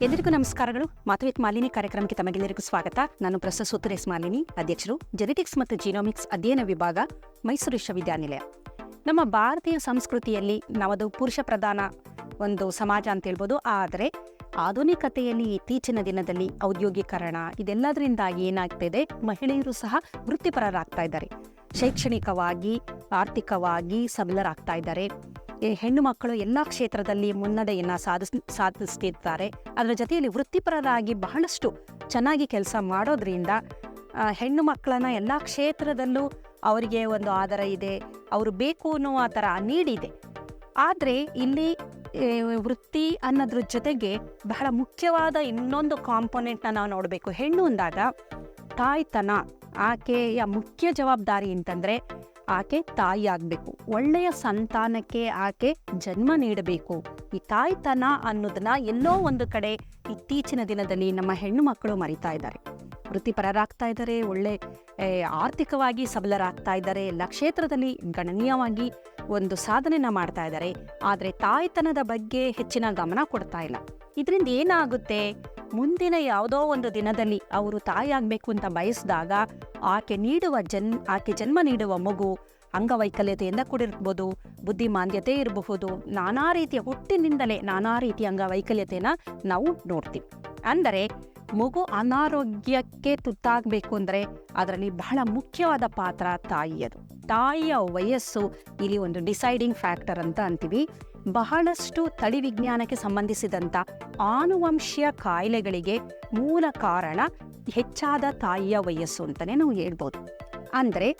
ಎಲ್ಲರಿಗೂ ನಮಸ್ಕಾರಗಳು. ಮಾತುವಿತ್ ಮಾಲಿನಿ ಕಾರ್ಯಕ್ರಮಕ್ಕೆ ತಮಗೆಲ್ಲರಿಗೂ ಸ್ವಾಗತ. ನಾನು ಪ್ರೊಫೆಸರ್ ಸುತರೇಶ್ ಮಾಲಿನಿ, ಅಧ್ಯಕ್ಷರು ಜೆನೆಟಿಕ್ಸ್ ಮತ್ತು ಜಿನೋಮಿಕ್ಸ್ ಅಧ್ಯಯನ ವಿಭಾಗ, ಮೈಸೂರು ವಿಶ್ವವಿದ್ಯಾನಿಲಯ. ನಮ್ಮ ಭಾರತೀಯ ಸಂಸ್ಕೃತಿಯಲ್ಲಿ ನಾವದು ಪುರುಷ ಪ್ರಧಾನ ಒಂದು ಸಮಾಜ ಅಂತ ಹೇಳ್ಬೋದು. ಆದರೆ ಆಧುನಿಕತೆಯಲ್ಲಿ ಇತ್ತೀಚಿನ ದಿನದಲ್ಲಿ ಔದ್ಯೋಗೀಕರಣ ಇದೆಲ್ಲದರಿಂದಾಗಿ ಏನಾಗ್ತಿದೆ? ಮಹಿಳೆಯರು ಸಹ ವೃತ್ತಿಪರರಾಗ್ತಾ ಇದ್ದಾರೆ. ಶೈಕ್ಷಣಿಕವಾಗಿ, ಆರ್ಥಿಕವಾಗಿ ಸಬಲರಾಗ್ತಾ ಇದ್ದಾರೆ. ಹೆಣ್ಣು ಮಕ್ಕಳು ಎಲ್ಲ ಕ್ಷೇತ್ರದಲ್ಲಿ ಮುನ್ನಡೆಯನ್ನು ಸಾಧಿಸ್ ಸಾಧಿಸ್ತಿರ್ತಾರೆ ಅದರ ಜೊತೆಯಲ್ಲಿ ವೃತ್ತಿಪರರಾಗಿ ಬಹಳಷ್ಟು ಚೆನ್ನಾಗಿ ಕೆಲಸ ಮಾಡೋದ್ರಿಂದ ಹೆಣ್ಣು ಮಕ್ಕಳನ್ನ ಎಲ್ಲ ಕ್ಷೇತ್ರದಲ್ಲೂ ಅವರಿಗೆ ಒಂದು ಆಧಾರ ಇದೆ, ಅವರು ಬೇಕು ಆ ಥರ ನೀಡಿದೆ. ಆದರೆ ಇಲ್ಲಿ ವೃತ್ತಿ ಅನ್ನೋದ್ರ ಜೊತೆಗೆ ಬಹಳ ಮುಖ್ಯವಾದ ಇನ್ನೊಂದು ಕಾಂಪೊನೆಂಟ್ನ ನಾವು ನೋಡಬೇಕು. ಹೆಣ್ಣು ಅಂದಾಗ ತಾಯ್ತನ, ಆಕೆಯ ಮುಖ್ಯ ಜವಾಬ್ದಾರಿ ಅಂತಂದರೆ ಆಕೆ ತಾಯಿ ಆಗಬೇಕು ಒಳ್ಳೆಯ ಸಂತಾನಕ್ಕೆ ಆಕೆ ಜನ್ಮ ನೀಡಬೇಕು. ಈ ತಾಯ್ತನ ಅನ್ನೋದನ್ನ ಎಲ್ಲೋ ಒಂದು ಕಡೆ ಇತ್ತೀಚಿನ ದಿನದಲ್ಲಿ ನಮ್ಮ ಹೆಣ್ಣು ಮಕ್ಕಳು ಮರಿತಾ ಇದ್ದಾರೆ. ವೃತ್ತಿಪರರಾಗ್ತಾ ಇದ್ದಾರೆ, ಒಳ್ಳೆ ಆರ್ಥಿಕವಾಗಿ ಸಬಲರಾಗ್ತಾ ಇದ್ದಾರೆ ಎಲ್ಲ ಕ್ಷೇತ್ರದಲ್ಲಿ ಗಣನೀಯವಾಗಿ ಒಂದು ಸಾಧನೆನ ಮಾಡ್ತಾ ಇದ್ದಾರೆ. ಆದರೆ ತಾಯ್ತನದ ಬಗ್ಗೆ ಹೆಚ್ಚಿನ ಗಮನ ಕೊಡ್ತಾ ಇಲ್ಲ. ಇದರಿಂದ ಏನಾಗುತ್ತೆ? ಮುಂದಿನ ಯಾವುದೋ ಒಂದು ದಿನದಲ್ಲಿ ಅವರು ತಾಯಿಯಾಗಬೇಕು ಅಂತ ಬಯಸಿದಾಗ ಆಕೆ ನೀಡುವ ಜನ್, ಆಕೆ ಜನ್ಮ ನೀಡುವ ಮಗು ಅಂಗವೈಕಲ್ಯತೆಯಿಂದ ಕೂಡಿರ್ಬೋದು ಬುದ್ಧಿಮಾಂದ್ಯತೆ ಇರಬಹುದು, ನಾನಾ ರೀತಿಯ ಹುಟ್ಟಿನಿಂದಲೇ ನಾನಾ ರೀತಿಯ ಅಂಗವೈಕಲ್ಯತೆನ ನಾವು ನೋಡ್ತೀವಿ. ಅಂದರೆ ಮಗು ಅನಾರೋಗ್ಯಕ್ಕೆ ತುತ್ತಾಗಬೇಕು ಅಂದರೆ ಅದರಲ್ಲಿ ಬಹಳ ಮುಖ್ಯವಾದ ಪಾತ್ರ ತಾಯಿಯದು. ತಾಯಿಯ ವಯಸ್ಸು ಇಲ್ಲಿ ಒಂದು ಡಿಸೈಡಿಂಗ್ ಫ್ಯಾಕ್ಟರ್ ಅಂತ ಅಂತೀವಿ. ಬಹಳಷ್ಟು ತಳಿ ವಿಜ್ಞಾನಕ್ಕೆ ಸಂಬಂಧಿಸಿದಂಥ ಆನುವಂಶೀಯ ಕಾಯಿಲೆಗಳಿಗೆ ಮೂಲ ಕಾರಣ ಹೆಚ್ಚಾದ ತಾಯಿಯ ವಯಸ್ಸು ಅಂತಲೇ ನಾವು ಹೇಳ್ಬೋದು. ಅಂದರೆ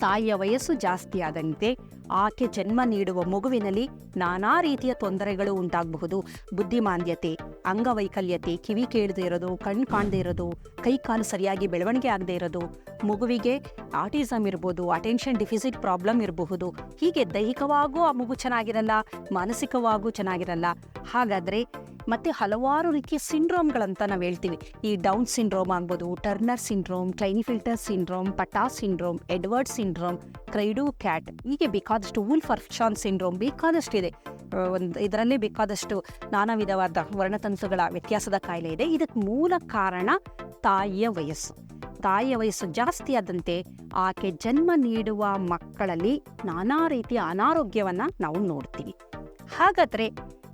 ತಾಯಿಯ ವಯಸ್ಸು ಜಾಸ್ತಿ ಆದಂತೆ ಆಕೆ ಜನ್ಮ ನೀಡುವ ಮಗುವಿನಲ್ಲಿ ನಾನಾ ರೀತಿಯ ತೊಂದರೆಗಳು ಉಂಟಾಗಬಹುದು. ಬುದ್ಧಿಮಾಂದ್ಯತೆ, ಅಂಗವೈಕಲ್ಯತೆ, ಕಿವಿ ಕೇಳದೇ ಇರೋದು ಕಣ್ಣು ಕಾಣದೇ ಇರೋದು ಕೈ ಕಾಲು ಸರಿಯಾಗಿ ಬೆಳವಣಿಗೆ ಆಗದೇ ಇರೋದು, ಮಗುವಿಗೆ ಆಟಿಸಮ್ ಇರ್ಬೋದು, ಅಟೆನ್ಷನ್ ಡಿಫಿಸಿಟ್ ಪ್ರಾಬ್ಲಮ್ ಇರಬಹುದು. ಹೀಗೆ ದೈಹಿಕವಾಗೂ ಆ ಮಗು ಚೆನ್ನಾಗಿರಲ್ಲ, ಮಾನಸಿಕವಾಗೂ ಚೆನ್ನಾಗಿರಲ್ಲ. ಹಾಗಾದರೆ ಮತ್ತೆ ಹಲವಾರು ರೀತಿಯ ಸಿಂಡ್ರೋಮ್ಗಳಂತ ನಾವು ಹೇಳ್ತೀವಿ. ಈ ಡೌನ್ ಸಿಂಡ್ರೋಮ್ ಆಗ್ಬೋದು, Turner syndrome Klinefelter syndrome, Patau syndrome, Edward syndrome, cri du cat ಹೀಗೆ ಬೇಕಾದಷ್ಟು ವೂಲ್ ಫರ್ಶಾನ್ ಸಿಂಡ್ರೋಮ್ ಬೇಕಾದಷ್ಟಿದೆ ಒಂದು ಇದರಲ್ಲೇ ಬೇಕಾದಷ್ಟು ನಾನಾ ವಿಧವಾದ ವರ್ಣತಂತುಗಳ ವ್ಯತ್ಯಾಸದ ಕಾಯಿಲೆ ಇದೆ. ಇದಕ್ಕೆ ಮೂಲ ಕಾರಣ ತಾಯಿಯ ವಯಸ್ಸು. ತಾಯಿಯ ವಯಸ್ಸು ಜಾಸ್ತಿ ಆದಂತೆ ಆಕೆ ಜನ್ಮ ನೀಡುವ ಮಕ್ಕಳಲ್ಲಿ ನಾನಾ ರೀತಿಯ ಅನಾರೋಗ್ಯವನ್ನು ನಾವು ನೋಡ್ತೀವಿ. ಹಾಗಾದರೆ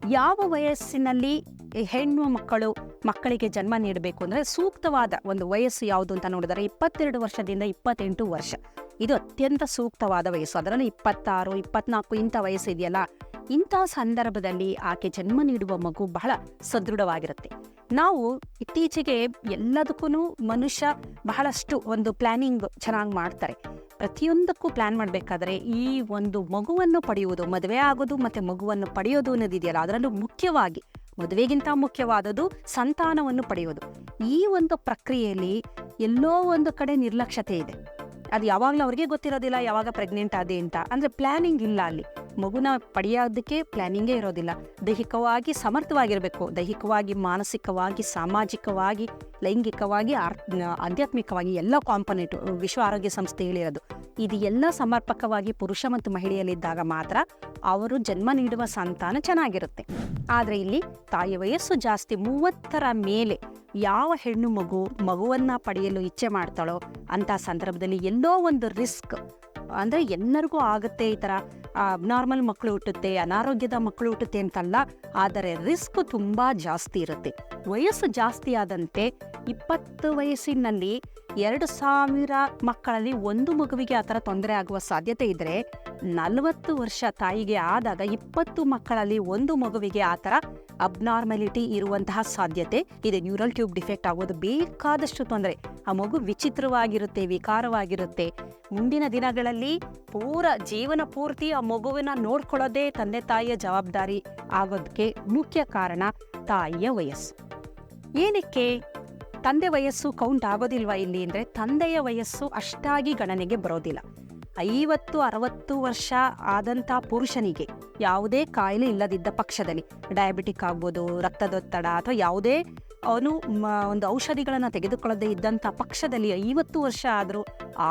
ಯಾವ ವಯಸ್ಸಿನಲ್ಲಿ ಹೆಣ್ಣು ಮಕ್ಕಳು ಮಕ್ಕಳಿಗೆ ಜನ್ಮ ನೀಡಬೇಕು ಅಂದರೆ ಸೂಕ್ತವಾದ ಒಂದು ವಯಸ್ಸು ಯಾವುದು ಅಂತ ನೋಡಿದರೆ ಇಪ್ಪತ್ತೆರಡು ವರ್ಷದಿಂದ ಇಪ್ಪತ್ತೆಂಟು ವರ್ಷ. ಇದು ಅತ್ಯಂತ ಸೂಕ್ತವಾದ ವಯಸ್ಸು. ಅದರಲ್ಲಿ ಇಪ್ಪತ್ತಾರು, ಇಪ್ಪತ್ನಾಲ್ಕು ಇಂಥ ವಯಸ್ಸು ಇದೆಯಲ್ಲ. ಇಂಥ ಸಂದರ್ಭದಲ್ಲಿ ಆಕೆ ಜನ್ಮ ನೀಡುವ ಮಗು ಬಹಳ ಸದೃಢವಾಗಿರುತ್ತೆ. ನಾವು ಇತ್ತೀಚೆಗೆ ಎಲ್ಲದಕ್ಕೂ ಮನುಷ್ಯ ಬಹಳಷ್ಟು ಒಂದು ಪ್ಲಾನಿಂಗ್ ಚೆನ್ನಾಗಿ ಮಾಡ್ತಾರೆ. ಪ್ರತಿಯೊಂದಕ್ಕೂ ಪ್ಲಾನ್ ಮಾಡಬೇಕಾದ್ರೆ ಈ ಒಂದು ಮಗುವನ್ನು ಪಡೆಯುವುದು, ಮದುವೆ ಆಗೋದು ಮತ್ತು ಮಗುವನ್ನು ಪಡೆಯೋದು ಅನ್ನೋದಿದೆಯಲ್ಲ, ಅದರಲ್ಲೂ ಮುಖ್ಯವಾಗಿ ಮದುವೆಗಿಂತ ಮುಖ್ಯವಾದದ್ದು ಸಂತಾನವನ್ನು ಪಡೆಯೋದು. ಈ ಒಂದು ಪ್ರಕ್ರಿಯೆಯಲ್ಲಿ ಎಲ್ಲೋ ಒಂದು ಕಡೆ ನಿರ್ಲಕ್ಷ್ಯತೆ ಇದೆ. ಅದು ಯಾವಾಗಲೂ ಅವ್ರಿಗೆ ಗೊತ್ತಿರೋದಿಲ್ಲ, ಯಾವಾಗ ಪ್ರೆಗ್ನೆಂಟ್ ಆದೆ ಅಂತ. ಅಂದರೆ ಪ್ಲ್ಯಾನಿಂಗ್ ಇಲ್ಲ ಅಲ್ಲಿ. ಮಗುನ ಪಡೆಯೋದಕ್ಕೆ ಪ್ಲ್ಯಾನಿಂಗೇ ಇರೋದಿಲ್ಲ. ದೈಹಿಕವಾಗಿ ಸಮರ್ಥವಾಗಿರಬೇಕು. ದೈಹಿಕವಾಗಿ, ಮಾನಸಿಕವಾಗಿ, ಸಾಮಾಜಿಕವಾಗಿ, ಲೈಂಗಿಕವಾಗಿ, ಆರ್ ಆಧ್ಯಾತ್ಮಿಕವಾಗಿ ಎಲ್ಲ ಕಾಂಪೊನೆಂಟು ವಿಶ್ವ ಆರೋಗ್ಯ ಸಂಸ್ಥೆ ಹೇಳಿರೋದು. ಇದು ಎಲ್ಲ ಸಮರ್ಪಕವಾಗಿ ಪುರುಷ ಮತ್ತು ಮಹಿಳೆಯಲ್ಲಿದ್ದಾಗ ಮಾತ್ರ ಅವರು ಜನ್ಮ ನೀಡುವ ಸಂತಾನ ಚೆನ್ನಾಗಿರುತ್ತೆ. ಆದರೆ ಇಲ್ಲಿ ತಾಯಿ ವಯಸ್ಸು ಜಾಸ್ತಿ, ಮೂವತ್ತರ ಮೇಲೆ ಯಾವ ಹೆಣ್ಣು ಮಗು ಮಗುವನ್ನ ಪಡೆಯಲು ಇಚ್ಛೆ ಮಾಡ್ತಾಳೋ ಅಂಥ ಸಂದರ್ಭದಲ್ಲಿ ಎಲ್ಲೋ ಒಂದು ರಿಸ್ಕ್ ಅಂದರೆ ಎಲ್ಲರಿಗೂ ಆಗುತ್ತೆ ಈ ಥರ ಅಬ್ನಾರ್ಮಲ್ ಮಕ್ಕಳು ಹುಟ್ಟುತ್ತೆ, ಅನಾರೋಗ್ಯದ ಮಕ್ಕಳು ಹುಟ್ಟುತ್ತೆ ಅಂತಲ್ಲ, ಆದರೆ ರಿಸ್ಕ್ ತುಂಬ ಜಾಸ್ತಿ ಇರುತ್ತೆ. ವಯಸ್ಸು ಜಾಸ್ತಿ ಆದಂತೆ ಇಪ್ಪತ್ತು ವಯಸ್ಸಿನಲ್ಲಿ ಎರಡು ಸಾವಿರ ಮಕ್ಕಳಲ್ಲಿ ಒಂದು ಮಗುವಿಗೆ ಆ ಥರ ತೊಂದರೆ ಆಗುವ ಸಾಧ್ಯತೆ ಇದ್ದರೆ ನಲವತ್ತು ವರ್ಷ ತಾಯಿಗೆ ಆದಾಗ ಇಪ್ಪತ್ತು ಮಕ್ಕಳಲ್ಲಿ ಒಂದು ಮಗುವಿಗೆ ಆ ಥರ ಅಬ್ನಾರ್ಮಲಿಟಿ ಇರುವಂತಹ ಸಾಧ್ಯತೆ ಇದೆ. ನ್ಯೂರಲ್ ಟ್ಯೂಬ್ ಡಿಫೆಕ್ಟ್ ಆಗೋದು ಬೇಕಾದಷ್ಟು ತೊಂದರೆ. ಆ ಮಗು ವಿಚಿತ್ರವಾಗಿರುತ್ತೆ, ವಿಕಾರವಾಗಿರುತ್ತೆ. ಮುಂದಿನ ದಿನಗಳಲ್ಲಿ ಪೂರ ಜೀವನ ಪೂರ್ತಿ ಆ ಮಗುವಿನ ನೋಡ್ಕೊಳ್ಳೋದೇ ತಂದೆ ತಾಯಿಯ ಜವಾಬ್ದಾರಿ ಆಗೋದಕ್ಕೆ ಮುಖ್ಯ ಕಾರಣ ತಾಯಿಯ ವಯಸ್ಸು. ಏನಕ್ಕೆ? ತಂದೆ ವಯಸ್ಸು ಕೌಂಟ್ ಆಗೋದಿಲ್ವಾ ಇಲ್ಲಿ ಅಂದರೆ ತಂದೆಯ ವಯಸ್ಸು ಅಷ್ಟಾಗಿ ಗಣನೆಗೆ ಬರೋದಿಲ್ಲ. ಐವತ್ತು, ಅರವತ್ತು ವರ್ಷ ಆದಂಥ ಪುರುಷನಿಗೆ ಯಾವುದೇ ಕಾಯಿಲೆ ಇಲ್ಲದಿದ್ದ ಪಕ್ಷದಲ್ಲಿ ಡಯಾಬಿಟಿಕ್ ಆಗ್ಬೋದು, ರಕ್ತದೊತ್ತಡ ಅಥವಾ ಯಾವುದೇ ಅವನು ಒಂದು ಔಷಧಿಗಳನ್ನು ತೆಗೆದುಕೊಳ್ಳದೇ ಇದ್ದಂಥ ಪಕ್ಷದಲ್ಲಿ ಐವತ್ತು ವರ್ಷ ಆದರೂ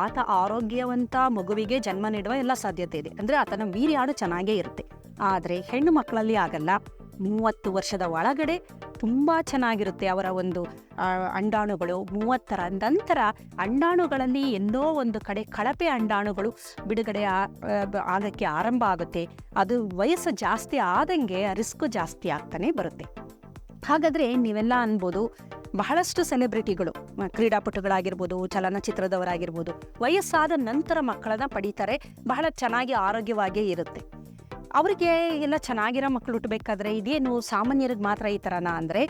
ಆತ ಆರೋಗ್ಯವಂತ ಮಗುವಿಗೆ ಜನ್ಮ ನೀಡುವ ಎಲ್ಲ ಸಾಧ್ಯತೆ ಇದೆ. ಅಂದರೆ ಆತನ ವೀರ್ಯಾಡು ಚೆನ್ನಾಗೇ ಇರುತ್ತೆ. ಆದರೆ ಹೆಣ್ಣು ಮಕ್ಕಳಲ್ಲಿ ಆಗಲ್ಲ. ಮೂವತ್ತು ವರ್ಷದ ಒಳಗಡೆ ತುಂಬ ಚೆನ್ನಾಗಿರುತ್ತೆ ಅವರ ಒಂದು ಅಂಡಾಣುಗಳು. ಮೂವತ್ತರ ನಂತರ ಅಂಡಾಣುಗಳಲ್ಲಿ ಎಲ್ಲೋ ಒಂದು ಕಡೆ ಕಳಪೆ ಅಂಡಾಣುಗಳು ಬಿಡುಗಡೆ ಆಗಕ್ಕೆ ಆರಂಭ ಆಗುತ್ತೆ. ಅದು ವಯಸ್ಸು ಜಾಸ್ತಿ ಆದಂಗೆ ರಿಸ್ಕ್ ಜಾಸ್ತಿ ಆಗ್ತಾನೆ ಬರುತ್ತೆ. ಹಾಗಾದರೆ ನೀವೆಲ್ಲ ಅನ್ಬೋದು, ಬಹಳಷ್ಟು ಸೆಲೆಬ್ರಿಟಿಗಳು ಕ್ರೀಡಾಪಟುಗಳಾಗಿರ್ಬೋದು, ಚಲನಚಿತ್ರದವರಾಗಿರ್ಬೋದು, ವಯಸ್ಸಾದ ನಂತರ ಮಕ್ಕಳನ್ನ ಪಡೀತಾರೆ, ಬಹಳ ಚೆನ್ನಾಗಿ ಆರೋಗ್ಯವಾಗಿಯೇ ಇರುತ್ತೆ. ಅವರಿಗೆ ಎಲ್ಲ ಚೆನ್ನಾಗಿರೋ ಮಕ್ಕಳು ಹುಟ್ಟಬೇಕಾದ್ರೆ ಇದೇನು ಸಾಮಾನ್ಯರಿಗೆ ಮಾತ್ರ ಈ ಥರನಾ ಅಂದರೆ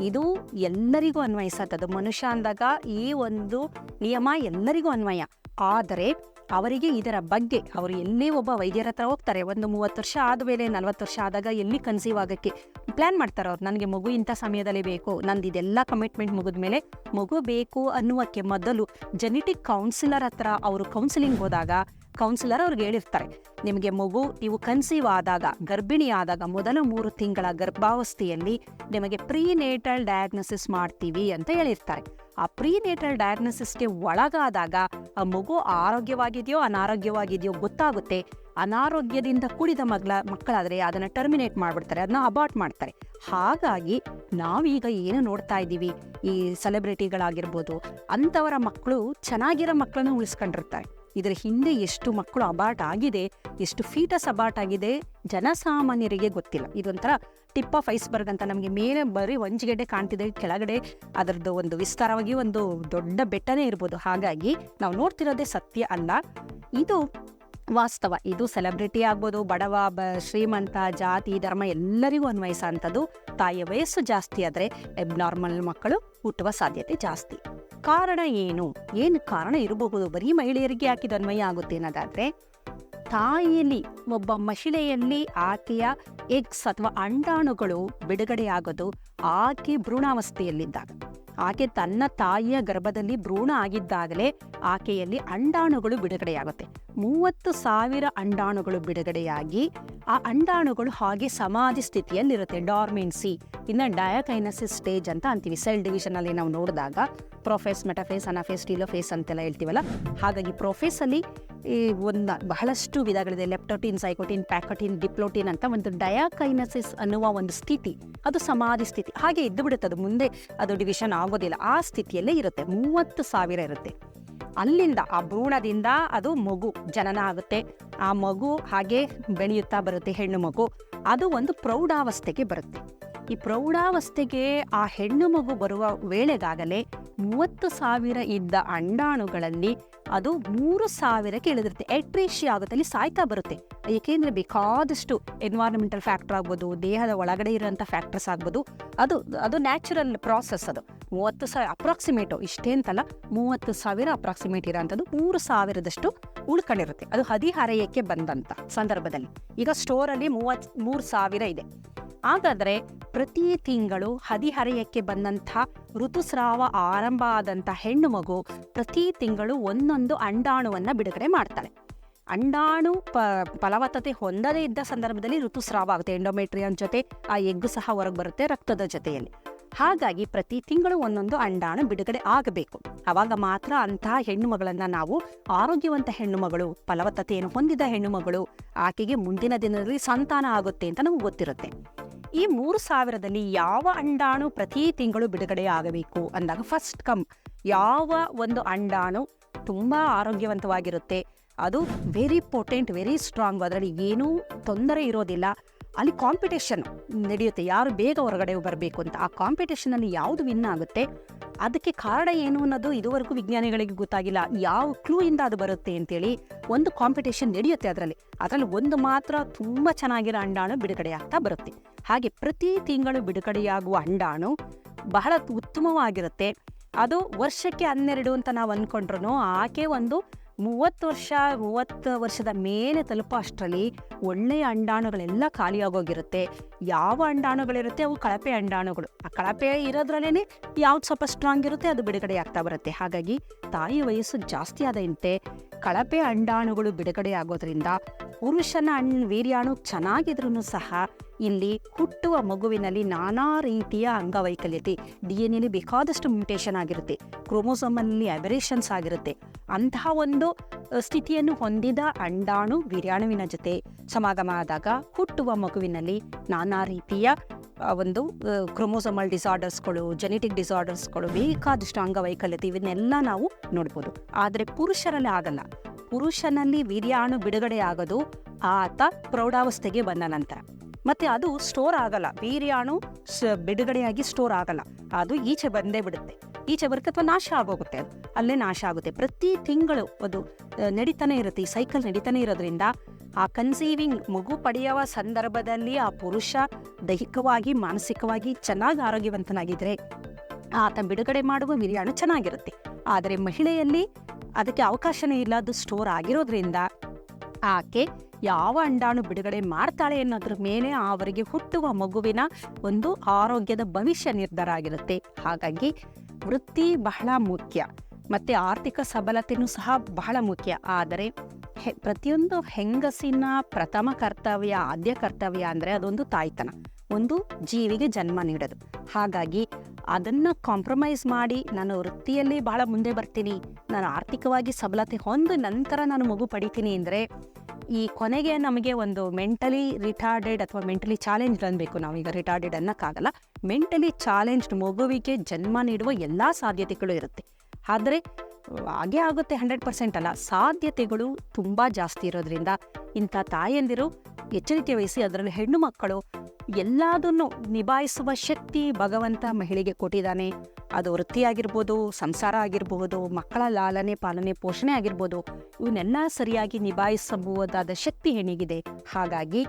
ಇದು ಎಲ್ಲರಿಗೂ ಅನ್ವಯಿಸತ್ತದು ಮನುಷ್ಯ ಅಂದಾಗ ಈ ಒಂದು ನಿಯಮ ಎಲ್ಲರಿಗೂ ಅನ್ವಯ. ಆದರೆ ಅವರಿಗೆ ಇದರ ಬಗ್ಗೆ ಅವರು ಎಲ್ಲೇ ಒಬ್ಬ ವೈದ್ಯರ ಹತ್ರ ಹೋಗ್ತಾರೆ. ಒಂದು ಮೂವತ್ತು ವರ್ಷ ಆದಮೇಲೆ ನಲ್ವತ್ತು ವರ್ಷ ಆದಾಗ ಎಲ್ಲಿ ಕನ್ಸೀವ್ ಆಗೋಕ್ಕೆ ಪ್ಲ್ಯಾನ್ ಮಾಡ್ತಾರೆ ಅವ್ರು. ನನಗೆ ಮಗು ಇಂಥ ಸಮಯದಲ್ಲಿ ಬೇಕು. ನಂದು ಇದೆಲ್ಲ ಕಮಿಟ್ಮೆಂಟ್ ಮುಗಿದ ಮೇಲೆ ಮಗು ಬೇಕು ಅನ್ನುವಕ್ಕೆ ಮೊದಲು ಜೆನೆಟಿಕ್ ಕೌನ್ಸಿಲರ್ ಹತ್ರ ಅವರು ಕೌನ್ಸಿಲಿಂಗ್ ಹೋದಾಗ ಕೌನ್ಸಿಲರ್ ಅವ್ರಿಗೆ ಹೇಳಿರ್ತಾರೆ. ನಿಮಗೆ ಮಗು, ನೀವು ಕನ್ಸೀವ್ ಆದಾಗ, ಗರ್ಭಿಣಿ ಆದಾಗ ಮೊದಲ ಮೂರು ತಿಂಗಳ ಗರ್ಭಾವಸ್ಥೆಯಲ್ಲಿ ನಿಮಗೆ ಪ್ರೀನೇಟಲ್ ಡಯಾಗ್ನೋಸಿಸ್ ಮಾಡ್ತೀವಿ ಅಂತ ಹೇಳಿರ್ತಾರೆ. ಆ ಪ್ರೀನೇಟಲ್ ಡಯಾಗ್ನೋಸಿಸ್ಗೆ ಒಳಗಾದಾಗ ಆ ಮಗು ಆರೋಗ್ಯವಾಗಿದೆಯೋ, ಅನಾರೋಗ್ಯವಾಗಿದೆಯೋ ಗೊತ್ತಾಗುತ್ತೆ. ಅನಾರೋಗ್ಯದಿಂದ ಕೂಡಿದ ಮಗಳ, ಮಕ್ಕಳಾದರೆ ಅದನ್ನು ಟರ್ಮಿನೇಟ್ ಮಾಡಿಬಿಡ್ತಾರೆ ಅದನ್ನ ಅಬಾರ್ಟ್ ಮಾಡ್ತಾರೆ. ಹಾಗಾಗಿ ನಾವೀಗ ಏನು ನೋಡ್ತಾ ಇದ್ದೀವಿ, ಈ ಸೆಲೆಬ್ರಿಟಿಗಳಾಗಿರ್ಬೋದು ಅಂಥವರ ಮಕ್ಕಳು ಚೆನ್ನಾಗಿರೋ ಮಕ್ಕಳನ್ನು ಉಳಿಸ್ಕೊಂಡಿರ್ತಾರೆ. ಇದರ ಹಿಂದೆ ಎಷ್ಟು ಮಕ್ಕಳು ಅಬಾರ್ಟ್ ಆಗಿದೆ, ಎಷ್ಟು ಫೀಟಸ್ ಅಬಾರ್ಟ್ ಆಗಿದೆ ಜನಸಾಮಾನ್ಯರಿಗೆ ಗೊತ್ತಿಲ್ಲ. ಇದೊಂಥರ ಟಿಪ್ ಆಫ್ ಐಸ್ಬರ್ಗ್ ಅಂತ ನಮಗೆ ಮೇಲೆ ಬರೀ ಒಂಜಿಗೆಡ್ಡೆ ಕಾಣ್ತಿದೆ, ಕೆಳಗಡೆ ಅದರದ್ದು ಒಂದು ವಿಸ್ತಾರವಾಗಿ ಒಂದು ದೊಡ್ಡ ಬೆಟ್ಟನೇ ಇರ್ಬೋದು. ಹಾಗಾಗಿ ನಾವು ನೋಡ್ತಿರೋದೇ ಸತ್ಯ ಅಲ್ಲ. ಇದು ವಾಸ್ತವ. ಇದು ಸೆಲೆಬ್ರಿಟಿ ಆಗ್ಬೋದು, ಬಡವ, ಬ, ಶ್ರೀಮಂತ, ಜಾತಿ, ಧರ್ಮ ಎಲ್ಲರಿಗೂ ಅನ್ವಯಿಸೋ ಅಂಥದ್ದು ತಾಯಿಯ ವಯಸ್ಸು ಜಾಸ್ತಿ ಆದರೆ ಎಬ್ನಾರ್ಮಲ್ ಮಕ್ಕಳು ಹುಟ್ಟುವ ಸಾಧ್ಯತೆ ಜಾಸ್ತಿ. ಕಾರಣ ಏನು? ಏನು ಕಾರಣ ಇರಬಹುದು? ಬರೀ ಮಹಿಳೆಯರಿಗೆ ಹಾಕಿದ ಅನ್ವಯ ಆಗುತ್ತೆ ಅನ್ನೋದಾದರೆ, ತಾಯಿಯಲ್ಲಿ, ಒಬ್ಬ ಮಹಿಳೆಯಲ್ಲಿ ಆಕೆಯ ಎಗ್ಸ್ ಅಥವಾ ಅಂಡಾಣುಗಳು ಬಿಡುಗಡೆಯಾಗೋದು ಆಕೆ ಭ್ರೂಣಾವಸ್ಥೆಯಲ್ಲಿದ್ದಾಗ. ಆಕೆ ತನ್ನ ತಾಯಿಯ ಗರ್ಭದಲ್ಲಿ ಭ್ರೂಣ ಆಗಿದ್ದಾಗಲೇ ಆಕೆಯಲ್ಲಿ ಅಂಡಾಣುಗಳು ಬಿಡುಗಡೆಯಾಗುತ್ತೆ. ಮೂವತ್ತು ಸಾವಿರ ಅಂಡಾಣುಗಳು ಬಿಡುಗಡೆಯಾಗಿ, ಆ ಅಂಡಾಣುಗಳು ಹಾಗೆ ಸಮಾಧಿ ಸ್ಥಿತಿಯಲ್ಲಿರುತ್ತೆ. ಡಾರ್ಮೆನ್ಸಿ ಇನ್ನು ಡಯಾಕೈನಸಿಸ್ ಸ್ಟೇಜ್ ಅಂತ ಅಂತೀವಿ. ಸೆಲ್ ಡಿವಿಷನ್ ಅಲ್ಲಿ ನಾವು ನೋಡಿದಾಗ, ಪ್ರೊಫೆಸ್, ಮೆಟಫೇಸ್, ಅನಾಫೇಸ್, ಟೀಲೋಫೇಸ್ ಅಂತೆಲ್ಲ ಹೇಳ್ತೀವಲ್ಲ? ಹಾಗಾಗಿ ಪ್ರೊಫೇಸಲ್ಲಿ ಈ ಒಂದು ಬಹಳಷ್ಟು ವಿಧಗಳಿದೆ. ಲೆಪ್ಟೋಟಿನ್, ಸೈಕೋಟಿನ್, ಪ್ಯಾಕೋಟಿನ್, ಡಿಪ್ಲೋಟಿನ್ ಅಂತ ಒಂದು ಡಯಾಕೈನಸಿಸ್ ಅನ್ನುವ ಒಂದು ಸ್ಥಿತಿ. ಅದು ಸಮಾಧಿ ಸ್ಥಿತಿ. ಹಾಗೆ ಇದ್ದು ಬಿಡುತ್ತೆ ಅದು. ಮುಂದೆ ಅದು ಡಿವಿಷನ್ ಆಗೋದಿಲ್ಲ. ಆ ಸ್ಥಿತಿಯಲ್ಲೇ ಇರುತ್ತೆ. ಮೂವತ್ತು ಸಾವಿರ ಇರುತ್ತೆ. ಅಲ್ಲಿಂದ, ಆ ಭ್ರೂಣದಿಂದ ಅದು ಮಗು, ಜನನ ಆಗುತ್ತೆ. ಆ ಮಗು ಹಾಗೆ ಬೆಳೆಯುತ್ತಾ ಬರುತ್ತೆ ಹೆಣ್ಣು ಮಗು. ಅದು ಒಂದು ಪ್ರೌಢಾವಸ್ಥೆಗೆ ಬರುತ್ತೆ. ಈ ಪ್ರೌಢಾವಸ್ಥೆಗೆ ಆ ಹೆಣ್ಣು ಮಗು ಬರುವ ವೇಳೆಗಾಗಲೇ ಮೂವತ್ತು ಸಾವಿರ ಇದ್ದ ಅಂಡಾಣುಗಳಲ್ಲಿ ಅದು ಮೂರು ಸಾವಿರಕ್ಕೆ ಇಳಿದಿರುತ್ತೆ. ಎಟ್ರೇಷಿ ಆಗುತ್ತೆ ಅಲ್ಲಿ ಸಾಯ್ತಾ ಬರುತ್ತೆ. ಏಕೆಂದ್ರೆ ಬೇಕಾದಷ್ಟು ಎನ್ವೈರನ್ಮೆಂಟಲ್ ಫ್ಯಾಕ್ಟರ್ ಆಗ್ಬೋದು, ದೇಹದ ಒಳಗಡೆ ಇರೋಂಥ ಫ್ಯಾಕ್ಟರ್ಸ್ ಆಗ್ಬೋದು. ಅದು ಅದು ನ್ಯಾಚುರಲ್ ಪ್ರಾಸೆಸ್ ಅದು. ಮೂವತ್ತು ಸಾವಿರ ಅಪ್ರಾಕ್ಸಿಮೇಟು ಇಷ್ಟೇ ಅಂತಲ್ಲ, ಮೂವತ್ತು ಸಾವಿರ ಅಪ್ರಾಕ್ಸಿಮೇಟ್ ಇರೋಂಥದ್ದು ಮೂರು ಸಾವಿರದಷ್ಟು ಉಳ್ಕೊಂಡಿರುತ್ತೆ. ಅದು ಹದಿಹರೆಯಕ್ಕೆ ಬಂದಂಥ ಸಂದರ್ಭದಲ್ಲಿ. ಈಗ ಸ್ಟೋರಲ್ಲಿ ಮೂವತ್ ಮೂರು ಸಾವಿರ ಇದೆ. ಹಾಗಾದರೆ ಪ್ರತಿ ತಿಂಗಳು ಹದಿಹರೆಯಕ್ಕೆ ಬಂದಂಥ ಋತುಸ್ರಾವ ಆರಂಭ ಆದಂಥ ಹೆಣ್ಣು ಮಗು ಪ್ರತಿ ತಿಂಗಳು ಒಂದೊಂದು ಅಂಡಾಣುವನ್ನು ಬಿಡುಗಡೆ ಮಾಡ್ತಾಳೆ ಅಂಡಾಣು ಪ, ಫಲವತ್ತತೆ ಹೊಂದದೇ ಇದ್ದ ಸಂದರ್ಭದಲ್ಲಿ ಋತುಸ್ರಾವ ಆಗುತ್ತೆ. ಎಂಡೋಮೆಟ್ರಿಯನ್ ಜೊತೆ ಆ ಎಗ್ಗು ಸಹ ಹೊರಗೆ ಬರುತ್ತೆ, ರಕ್ತದ ಜೊತೆಯಲ್ಲಿ. ಹಾಗಾಗಿ ಪ್ರತಿ ತಿಂಗಳು ಒಂದೊಂದು ಅಂಡಾಣು ಬಿಡುಗಡೆ ಆಗಬೇಕು. ಆವಾಗ ಮಾತ್ರ ಅಂತಹ ಹೆಣ್ಣು ಮಗಳನ್ನು ನಾವು ಆರೋಗ್ಯವಂತ ಹೆಣ್ಣು ಮಗಳು, ಫಲವತ್ತತೆಯನ್ನು ಹೊಂದಿದ ಹೆಣ್ಣು ಮಗಳು ಆಕೆಗೆ ಮುಂದಿನ ದಿನದಲ್ಲಿ ಸಂತಾನ ಆಗುತ್ತೆ ಅಂತ ನಮಗೆ ಗೊತ್ತಿರುತ್ತೆ. ಈ ಮೂರು ಸಾವಿರದಲ್ಲಿ ಯಾವ ಅಂಡಾಣು ಪ್ರತಿ ತಿಂಗಳು ಬಿಡುಗಡೆ ಆಗಬೇಕು ಅಂದಾಗ ಫಸ್ಟ್ ಕಮ್ ಯಾವ ಒಂದು ಅಂಡಾಣು ತುಂಬ ಆರೋಗ್ಯವಂತವಾಗಿರುತ್ತೆ. ಅದು ವೆರಿ ಪೊಟೆಂಟ್ ವೆರಿ ಸ್ಟ್ರಾಂಗ್ ಅದರಲ್ಲಿ ಏನೂ ತೊಂದರೆ ಇರೋದಿಲ್ಲ. ಅಲ್ಲಿ ಕಾಂಪಿಟೇಷನ್ ನಡೆಯುತ್ತೆ. ಯಾರು ಬೇಗ ಹೊರಗಡೆ ಬರಬೇಕು ಅಂತ. ಆ ಕಾಂಪಿಟೇಷನಲ್ಲಿ ಯಾವುದು ವಿನ್ ಆಗುತ್ತೆ? ಅದಕ್ಕೆ ಕಾರಣ ಏನು ಅನ್ನೋದು ಇದುವರೆಗೂ ವಿಜ್ಞಾನಿಗಳಿಗೆ ಗೊತ್ತಾಗಿಲ್ಲ. ಯಾವ ಕ್ಲೂ ಇಂದ ಅದು ಬರುತ್ತೆ ಅಂತೇಳಿ ಒಂದು ಕಾಂಪಿಟೇಷನ್ ನಡೆಯುತ್ತೆ ಅದರಲ್ಲಿ. ಅದರಲ್ಲಿ ಒಂದು ಮಾತ್ರ ತುಂಬ ಚೆನ್ನಾಗಿರೋ ಅಂಡಾಣು ಬಿಡುಗಡೆ ಆಗ್ತಾ ಬರುತ್ತೆ. ಹಾಗೆ ಪ್ರತಿ ತಿಂಗಳು ಬಿಡುಗಡೆಯಾಗುವ ಅಂಡಾಣು ಬಹಳ ಉತ್ತಮವಾಗಿರುತ್ತೆ. ಅದು ವರ್ಷಕ್ಕೆ ಹನ್ನೆರಡು ಅಂತ ನಾವು ಅಂದ್ಕೊಂಡ್ರು ಆಕೆ ಒಂದು ಮೂವತ್ತು ವರ್ಷ, ಮೂವತ್ತು ವರ್ಷದ ಮೇಲೆ ತಲುಪೋ ಅಷ್ಟರಲ್ಲಿ ಒಳ್ಳೆಯ ಅಂಡಾಣುಗಳೆಲ್ಲ ಖಾಲಿಯಾಗೋಗಿರುತ್ತೆ. ಯಾವ ಅಂಡಾಣುಗಳಿರುತ್ತೆ? ಅವು ಕಳಪೆ ಅಂಡಾಣುಗಳು. ಆ ಕಳಪೆ ಇರೋದ್ರಲ್ಲೇ ಯಾವ್ದು ಸ್ವಲ್ಪ ಸ್ಟ್ರಾಂಗ್ ಇರುತ್ತೆ, ಅದು ಬಿಡುಗಡೆ ಆಗ್ತಾ ಬರುತ್ತೆ. ಹಾಗಾಗಿ ತಾಯಿ ವಯಸ್ಸು ಜಾಸ್ತಿ ಆದಂತೆ ಕಳಪೆ ಅಂಡಾಣುಗಳು ಬಿಡುಗಡೆ ಆಗೋದ್ರಿಂದ ಪುರುಷನ ಅಣ್ ವೀರ್ಯಾಣು ಚೆನ್ನಾಗಿದ್ರೂ ಸಹ ಇಲ್ಲಿ ಹುಟ್ಟುವ ಮಗುವಿನಲ್ಲಿ ನಾನಾ ರೀತಿಯ ಅಂಗವೈಕಲ್ಯತೆ ಡಿ ಎನ್ ಎಲ್ಲಿ ಬೇಕಾದಷ್ಟು ಮ್ಯೂಟೇಷನ್ ಆಗಿರುತ್ತೆ. ಕ್ರೋಮೋಸೋಮಲ್ಲಿ ಅಬರೇಷನ್ಸ್ ಆಗಿರುತ್ತೆ. ಅಂತಹ ಒಂದು ಸ್ಥಿತಿಯನ್ನು ಹೊಂದಿದ ಅಂಡಾಣು ವೀರ್ಯಾಣುವಿನ ಜೊತೆ ಸಮಾಗಮ ಆದಾಗ ಹುಟ್ಟುವ ಮಗುವಿನಲ್ಲಿ ನಾನಾ ರೀತಿಯ ಒಂದು ಕ್ರೊಮೋಸೊಮಲ್ ಡಿಸಾರ್ಡರ್ಸ್ಗಳು ಜೆನೆಟಿಕ್ ಡಿಸಾರ್ಡರ್ಸ್ಗಳು ಬೇಕಾದಷ್ಟು ಅಂಗವೈಕಲ್ಯತೆ ಇವನ್ನೆಲ್ಲ ನಾವು ನೋಡ್ಬೋದು. ಆದರೆ ಪುರುಷರಲ್ಲಿ ಆಗಲ್ಲ. ಪುರುಷನಲ್ಲಿ ವೀರ್ಯಾಣು ಬಿಡುಗಡೆ ಆಗೋದು ಆತ ಪ್ರೌಢಾವಸ್ಥೆಗೆ ಬಂದ ನಂತರ. ಮತ್ತೆ ಅದು ಸ್ಟೋರ್ ಆಗಲ್ಲ. ವೀರ್ಯಾಣು ಬಿಡುಗಡೆಯಾಗಿ ಸ್ಟೋರ್ ಆಗಲ್ಲ. ಅದು ಈಚೆ ಬಂದೇ ಬಿಡುತ್ತೆ. ಈಚೆ ಬರುತ್ತೆ ನಾಶ ಆಗೋಗುತ್ತೆ. ಅಲ್ಲೇ ನಾಶ ಆಗುತ್ತೆ. ಪ್ರತಿ ತಿಂಗಳು ಅದು ನಡೀತಾನೆ ಇರುತ್ತೆ. ಈ ಸೈಕಲ್ ನಡೀತಾನೆ ಇರೋದ್ರಿಂದ ಆ ಕನ್ಸೀವಿಂಗ್ ಮಗು ಪಡೆಯುವ ಸಂದರ್ಭದಲ್ಲಿ ಆ ಪುರುಷ ದೈಹಿಕವಾಗಿ, ಮಾನಸಿಕವಾಗಿ ಚೆನ್ನಾಗಿ ಆರೋಗ್ಯವಂತನಾಗಿದ್ರೆ ಆತ ಬಿಡುಗಡೆ ಮಾಡುವ ವಿರಿಯಾಣ ಚೆನ್ನಾಗಿರುತ್ತೆ. ಆದರೆ ಮಹಿಳೆಯಲ್ಲಿ ಅದಕ್ಕೆ ಅವಕಾಶನೇ ಇಲ್ಲ. ಅದು ಸ್ಟೋರ್ ಆಗಿರೋದ್ರಿಂದ ಆಕೆ ಯಾವ ಅಂಡಾಣು ಬಿಡುಗಡೆ ಮಾಡ್ತಾಳೆ ಅನ್ನೋದ್ರ ಮೇಲೆ ಅವರಿಗೆ ಹುಟ್ಟುವ ಮಗುವಿನ ಒಂದು ಆರೋಗ್ಯದ ಭವಿಷ್ಯ ನಿರ್ಧಾರ ಆಗಿರುತ್ತೆ. ಹಾಗಾಗಿ ವೃತ್ತಿ ಬಹಳ ಮುಖ್ಯ. ಮತ್ತೆ ಆರ್ಥಿಕ ಸಬಲತೆಯೂ ಸಹ ಬಹಳ ಮುಖ್ಯ. ಆದರೆ ಹೆ- ಪ್ರತಿಯೊಂದು ಹೆಂಗಸಿನ ಪ್ರಥಮ ಕರ್ತವ್ಯ, ಆದ್ಯ ಕರ್ತವ್ಯ ಅಂದರೆ ಅದೊಂದು ತಾಯ್ತನ. ಒಂದು ಜೀವಿಗೆ ಜನ್ಮ ನೀಡೋದು. ಹಾಗಾಗಿ ಅದನ್ನು ಕಾಂಪ್ರಮೈಸ್ ಮಾಡಿ ನಾನು ವೃತ್ತಿಯಲ್ಲಿ ಬಹಳ ಮುಂದೆ ಬರ್ತೀನಿ. ನಾನು ಆರ್ಥಿಕವಾಗಿ ಸಬಲತೆ ಹೊಂದ ನಂತರ ನಾನು ಮಗು ಪಡಿತೀನಿ ಅಂದರೆ ಈ ಕೊನೆಗೆ ನಮಗೆ ಒಂದು ಮೆಂಟಲಿ ರಿಟಾರ್ಡೆಡ್ ಅಥವಾ ಮೆಂಟಲಿ ಚಾಲೆಂಜ್ ಅನ್ಬೇಕು ನಾವೀಗ ರಿಟಾರ್ಡೆಡ್ ಅನ್ನೋಕ್ಕಾಗಲ್ಲ. ಮೆಂಟಲಿ ಚಾಲೆಂಜ್ಡ್ ಮಗುವಿಗೆ ಜನ್ಮ ನೀಡುವ ಎಲ್ಲ ಸಾಧ್ಯತೆಗಳು ಇರುತ್ತೆ. ಆದರೆ ಹಾಗೆ ಆಗುತ್ತೆ ಹಂಡ್ರೆಡ್ ಪರ್ಸೆಂಟ್ ಅಲ್ಲ. ಸಾಧ್ಯತೆಗಳು ತುಂಬ ಜಾಸ್ತಿ ಇರೋದ್ರಿಂದ ಇಂಥ ತಾಯಂದಿರು ಎಚ್ಚರಿಕೆ ವಹಿಸಿ ಅದರಲ್ಲಿ ಹೆಣ್ಣು ಮಕ್ಕಳು ಎಲ್ಲದನ್ನು ನಿಭಾಯಿಸುವ ಶಕ್ತಿ ಭಗವಂತ ಮಹಿಳೆಗೆ ಕೊಟ್ಟಿದ್ದಾನೆ. ಅದು ವೃತ್ತಿಯಾಗಿರ್ಬೋದು, ಸಂಸಾರ ಆಗಿರಬಹುದು ಮಕ್ಕಳ ಲಾಲನೆ ಪಾಲನೆ ಪೋಷಣೆ ಆಗಿರ್ಬೋದು, ಇವನ್ನೆಲ್ಲ ಸರಿಯಾಗಿ ನಿಭಾಯಿಸಬಹುದಾದ ಶಕ್ತಿ ಹೆಣ್ಣಿಗಿದೆ. ಹಾಗಾಗಿ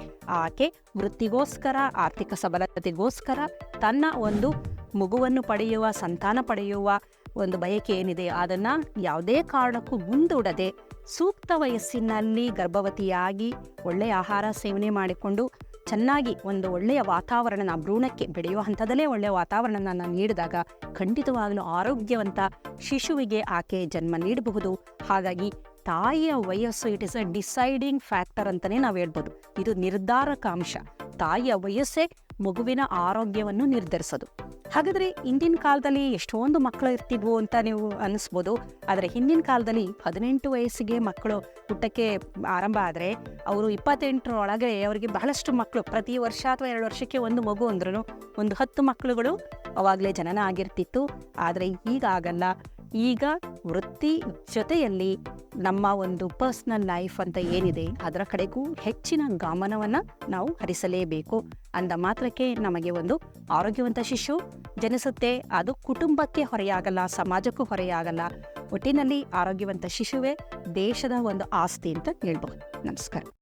ಆಕೆ ವೃತ್ತಿಗೋಸ್ಕರ, ಆರ್ಥಿಕ ಸಬಲತೆಗೋಸ್ಕರ ತನ್ನ ಒಂದು ಮಗುವನ್ನು ಪಡೆಯುವ, ಸಂತಾನ ಪಡೆಯುವ ಒಂದು ಬಯಕೆ ಏನಿದೆ ಅದನ್ನು ಯಾವುದೇ ಕಾರಣಕ್ಕೂ ಮುಂದೂಡದೆ ಸೂಕ್ತ ವಯಸ್ಸಿನಲ್ಲಿ ಗರ್ಭವತಿಯಾಗಿ ಒಳ್ಳೆಯ ಆಹಾರ ಸೇವನೆ ಮಾಡಿಕೊಂಡು ಚೆನ್ನಾಗಿ ಒಂದು ಒಳ್ಳೆಯ ವಾತಾವರಣ ಭ್ರೂಣಕ್ಕೆ ಬೆಳೆಯುವ ಹಂತದಲ್ಲೇ ಒಳ್ಳೆಯ ವಾತಾವರಣನ ನೀಡಿದಾಗ ಖಂಡಿತವಾಗಲೂ ಆರೋಗ್ಯವಂತ ಶಿಶುವಿಗೆ ಆಕೆ ಜನ್ಮ ನೀಡಬಹುದು. ಹಾಗಾಗಿ ತಾಯಿಯ ವಯಸ್ಸು it is a deciding factor ಅಂತಲೇ ನಾವು ಹೇಳ್ಬೋದು. ಇದು ನಿರ್ಧಾರಕಾಂಶ ತಾಯಿಯ ವಯಸ್ಸೇ ಮಗುವಿನ ಆರೋಗ್ಯವನ್ನು ನಿರ್ಧರಿಸೋದು. ಹಾಗಾದರೆ ಹಿಂದಿನ ಕಾಲದಲ್ಲಿ ಎಷ್ಟೊಂದು ಮಕ್ಕಳು ಇರ್ತಿದ್ವು ಅಂತ ನೀವು ಅನ್ನಿಸ್ಬೋದು. ಆದರೆ ಹಿಂದಿನ ಕಾಲದಲ್ಲಿ ಹದಿನೆಂಟು ವಯಸ್ಸಿಗೆ ಮಕ್ಕಳು ಹುಟ್ಟಕ್ಕೆ ಆರಂಭ ಆದರೆ ಅವರು ಇಪ್ಪತ್ತೆಂಟರೊಳಗೆ ಅವರಿಗೆ ಬಹಳಷ್ಟು ಮಕ್ಕಳು ಪ್ರತಿ ವರ್ಷ ಅಥವಾ ಎರಡು ವರ್ಷಕ್ಕೆ ಒಂದು ಮಗು ಅಂದ್ರೂ ಒಂದು ಹತ್ತು ಮಕ್ಕಳುಗಳು ಅವಾಗಲೇ ಜನನ ಆಗಿರ್ತಿತ್ತು. ಆದರೆ ಈಗ ಆಗಲ್ಲ ಈಗ ವೃತ್ತಿ ಜೊತೆಯಲ್ಲಿ ನಮ್ಮ ಒಂದು ಪರ್ಸ್ನಲ್ ಲೈಫ್ ಅಂತ ಏನಿದೆ, ಅದರ ಕಡೆಗೂ ಹೆಚ್ಚಿನ ಗಮನವನ್ನು ನಾವು ಹರಿಸಲೇಬೇಕು ಅಂದ ಮಾತ್ರಕ್ಕೆ ನಮಗೆ ಒಂದು ಆರೋಗ್ಯವಂತ ಶಿಶು ಜನಿಸುತ್ತೆ. ಅದು ಕುಟುಂಬಕ್ಕೆ ಹೊರೆಯಾಗಲ್ಲ, ಸಮಾಜಕ್ಕೂ ಹೊರೆಯಾಗಲ್ಲ. ಒಟ್ಟಿನಲ್ಲಿ ಆರೋಗ್ಯವಂತ ಶಿಶುವೇ ದೇಶದ ಒಂದು ಆಸ್ತಿ ಅಂತ ಹೇಳ್ಬೋದು. ನಮಸ್ಕಾರ.